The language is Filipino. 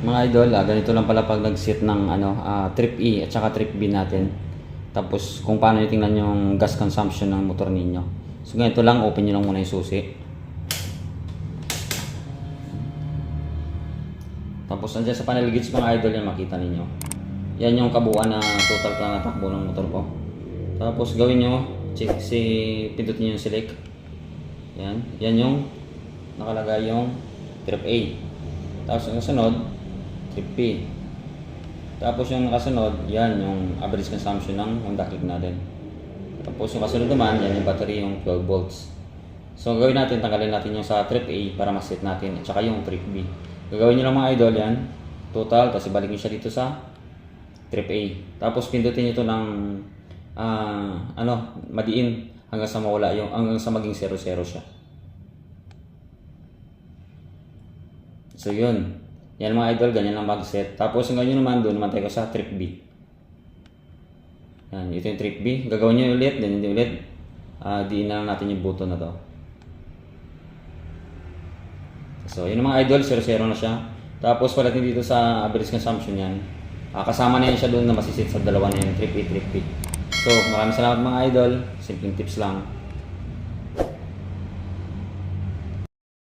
mga idol, ah, ganito lang pala pag nag-set ng ano, ah, trip E at saka trip B natin. Tapos kung paano nitingnan yung gas consumption ng motor ninyo. So ganito lang, open nyo lang muna yung susi. Tapos andyan sa panel gauge mga idol yan makita ninyo. Yan yung kabuuan na total na natakbo ng motor ko. Tapos gawin nyo, check si pindutin nyo yung select. Yan, yan yung nakalagay yung trip A. Tapos ang sunod, 50. Tapos yung nakasunod, yan yung average consumption ng Honda Click natin. Tapos yung kasunod naman, yan yung battery yung 12 volts. So gagawin natin, tanggalin natin yung sa trip A para ma-set natin at saka yung trip B. Gagawin nyo lang mga idol yan, total, tapos ibalik nyo siya dito sa trip A. Tapos pindutin nyo to ng uh, ano, madiin hanggang sa mawala yung hanggang sa maging 00 siya. So yun, yan mga idol, ganyan lang mag-set. Tapos yung ganyan naman doon, naman tayo sa trip B. Yan, ito yung trip B. Gagawin nyo ulit, then hindi ulit. Ah, diin na lang natin yung button na to. So, yun mga idol, 0-0 na siya. Tapos pala dito sa average consumption yan, ah, kasama na yan siya doon na masisit sa dalawa na yun, trip A, trip B. So, maraming salamat mga idol. Simpleng tips lang.